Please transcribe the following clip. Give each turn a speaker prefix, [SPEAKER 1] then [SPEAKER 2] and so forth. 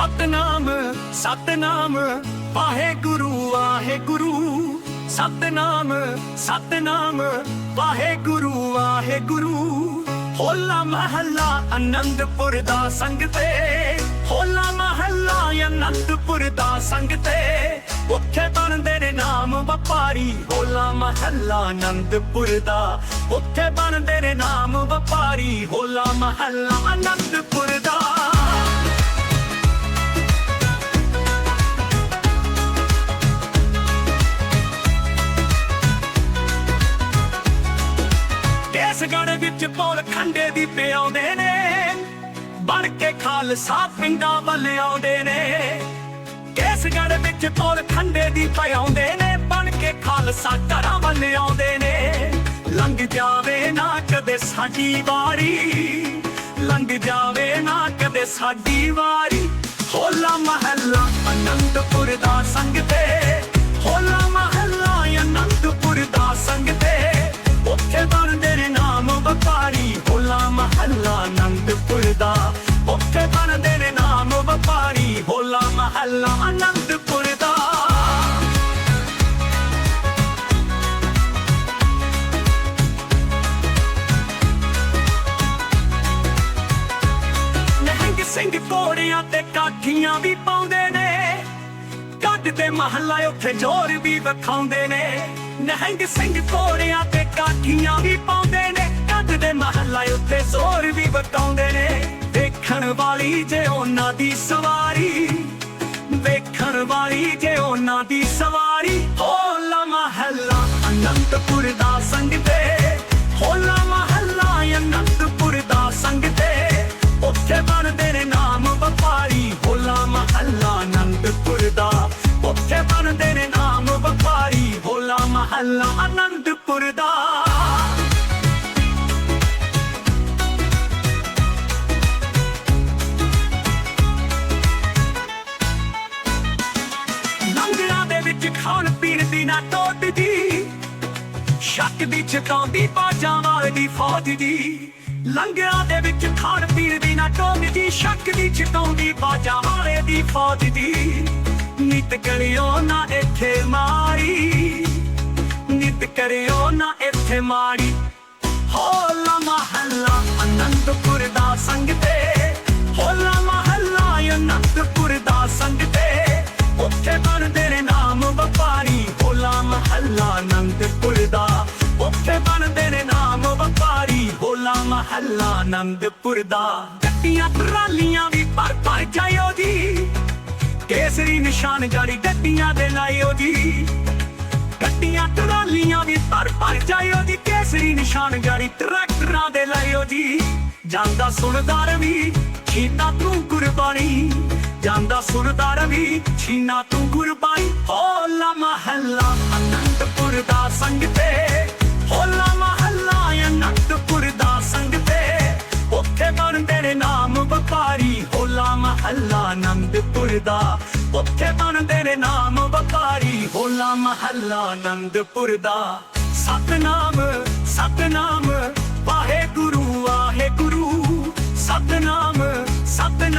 [SPEAKER 1] ਸਤਨਾਮ ਸਤਨਾਮ, ਵਾਹਿਗੁਰੂ ਵਾਹਿਗੁਰੂ। ਸਤਨਾਮ ਸਤਨਾਮ, ਵਾਹਿਗੁਰੂ ਵਾਹਿਗੁਰੂ। ਹੋਲਾ ਮਹੱਲਾ ਆਨੰਦਪੁਰ ਦਾ ਸੰਗ ਹੋਲਾ ਮਹੱਲਾ ਆਨੰਦਪੁਰ ਦਾ ਸੰਗਤੇ ਉੱਥੇ ਬਣਦੇ ਨੇ ਨਾਮ ਵਪਾਰੀ। ਹੋਲਾ ਮਹੱਲਾ ਆਨੰਦਪੁਰ ਦਾ। ਉੱਥੇ ਬਣਦੇ ਨੇ ਨਾਮ ਵਪਾਰੀ। ਹੋਲਾ ਮਹੱਲਾ ਆਨੰਦਪੁਰ ਦਾ। ਕੇਸਗੜ ਵਿੱਚ ਪੌਲ ਖੰਡੇ ਦੀ ਪਿਆਉਂਦੇ ਨੇ। ਬਣ ਕੇ ਖਾਲਸਾ ਪਿੰਡਾਂ ਵੱਲ ਆਉਂਦੇ ਨੇ। ਕੇਸਗੜ ਵਿੱਚ ਪੌਲ ਖੰਡੇ ਦੀ ਪਿਆਉਂਦੇ ਨੇ। ਬਣ ਕੇ ਖਾਲਸਾ ਘਰਾਂ ਵੱਲ ਆਉਂਦੇ ਨੇ। ਲੰਘ ਜਾਵੇ ਨਾ ਕਦੇ ਸਾਡੀ ਵਾਰੀ। ਲੰਘ ਜਾਵੇ ਨਾ ਕਦੇ ਸਾਡੀ ਵਾਰੀ। ਹੋਲਾ ਮਹੱਲਾ ਅਨੰਦਪੁਰ ਦਾ ਸੰਗ ਤੇ ਦਾ। ਉੱਥੇ ਬਣਦੇ ਨੇ ਨਾਮ ਵਪਾਰੀ, ਹੋਲਾ ਮਹੱਲਾ ਅਨੰਦਪੁਰ ਦਾ। ਨਹਿੰਗ ਸਿੰਘ ਕੋੜਿਆਂ ਤੇ ਕਾਠੀਆਂ ਵੀ ਪਾਉਂਦੇ ਨੇ। ਕੱਢ ਤੇ ਮਹੱਲਾ ਉੱਥੇ ਜ਼ੋਰ ਵੀ ਵਿਖਾਉਂਦੇ ਨੇ। ਨਹਿੰਗ ਸਿੰਘ ਕੋੜਿਆਂ ਤੇ ਕਾਠੀਆਂ ਵੀ ਪਾਉਂਦੇ ਨੇ। ਕੱਢ ਦੇ ਮਹੱਲਾ ਉੱਥੇ ਜ਼ੋਰ ਵੀ ਵਿਖਾਉਂਦੇ ਨੇ। ਦੇਖਣ ਵਾਲੀ ਜੇ ਉਹਨਾਂ ਦੀ ਸਵਾਰੀ, ਵੇਖਣ ਵਾਲੀ ਜੇ ਉਹਨਾਂ ਦੀ ਸਵਾਰੀ। ਹੋਲਾ ਮਹੱਲਾ ਅਨੰਦਪੁਰ ਦਾ ਸੰਗ ਤੇ ਹੋਲਾ ਮਹੱਲਾ ਅਨੰਦਪੁਰ ਦਾ ਸੰਗ ਤੇ। ਉੱਥੇ ਬਣਦੇ ਨੇ ਨਾਮ ਵਪਾਰੀ ਹੋਲਾ ਮਹੱਲਾ ਅਨੰਦਪੁਰ ਦਾ। ਉੱਥੇ ਬਣਦੇ ਨੇ ਨਾਮ ਵਪਾਰੀ ਹੋਲਾ ਮਹੱਲਾ ਅਨੰਦਪੁਰ ਦਾ। ਨਾ ਟੋਟ ਸ਼ੱਕ ਦੀ ਚਕਾਉਂਦੀ ਬਾਜਾਂ ਵਾਲੇ ਫੌਜ ਦੀ ਲੰਗਰਾਂ ਦੇ ਵਿੱਚ ਖਾਣ ਪੀਣ ਦੀ ਨਾ ਟੋਟ ਦੀ ਸ਼ੱਕ ਦੀ ਚਕਾਉਂਦੀ ਬਾਜਾਂ ਵਾਲੇ ਦੀ ਫੌਜ ਦੀ ਨਿਤ ਕਰਿਓ ਨਾ ਇੱਥੇ ਮਾਰੀ ਨਿਤ ਕਰਿਓ ਨਾ ਇੱਥੇ ਮਾਰੀ ਆਨੰਦਪੁਰ ਦਾ ਉੱਥੇ ਬਣਦੇ ਨੇ ਨਾਮ ਵਪਾਰੀ, ਹੋਲਾ ਮਹੱਲਾ ਆਨੰਦਪੁਰ ਦਾ। ਗੱਡੀਆਂ, ਟਰਾਲੀਆਂ ਵੀ ਪਰ ਪਰ ਜਾਇਓ ਜੀ। ਕੇਸਰੀ ਨਿਸ਼ਾਨ ਜਾਰੀ ਗੱਡੀਆਂ ਦੇ ਲਾਇਓ ਜੀ। ਗੱਡੀਆਂ, ਟਰਾਲੀਆਂ ਵੀ ਪਰ ਪਰ ਜਾਇਓ ਦੀ ਕੇਸਰੀ ਨਿਸ਼ਾਨ ਗਾੜੀ ਟਰੈਕਟਰਾਂ ਦੇ ਲਾਇਓ ਜੀ। ਜਾਂਦਾ ਸੁਣਦਾ ਰਵੀ ਛੀਨਾ ਤੂੰ ਗੁਰਬਾਣੀ। ਜਾਂਦਾ ਸੁਣਦਾ ਰਵੀ ਛੀਨਾ ਤੂੰ ਗੁਰਬਾਣੀ। ਹੋਲਾ ਮਹੱਲਾ పురదా సంగతే ਹੋਲਾ ਮਹੱਲਾ ਅਨੰਦਪੁਰਦਾ ਸੰਗਤੇ ਉੱਥੇ ਬਣ ਤੇਰੇ ਨਾਮ ਵਪਾਰੀ, ਹੋਲਾ ਮਹੱਲਾ ਅਨੰਦਪੁਰਦਾ ਉੱਥੇ ਬਣ ਤੇਰੇ ਨਾਮ ਵਪਾਰੀ, ਹੋਲਾ ਮਹੱਲਾ ਅਨੰਦਪੁਰਦਾ ਸਤਨਾਮ ਸਤਨਾਮ, ਵਾਹਿਗੁਰੂ ਵਾਹਿਗੁਰੂ। ਸਤਨਾਮ ਸਤ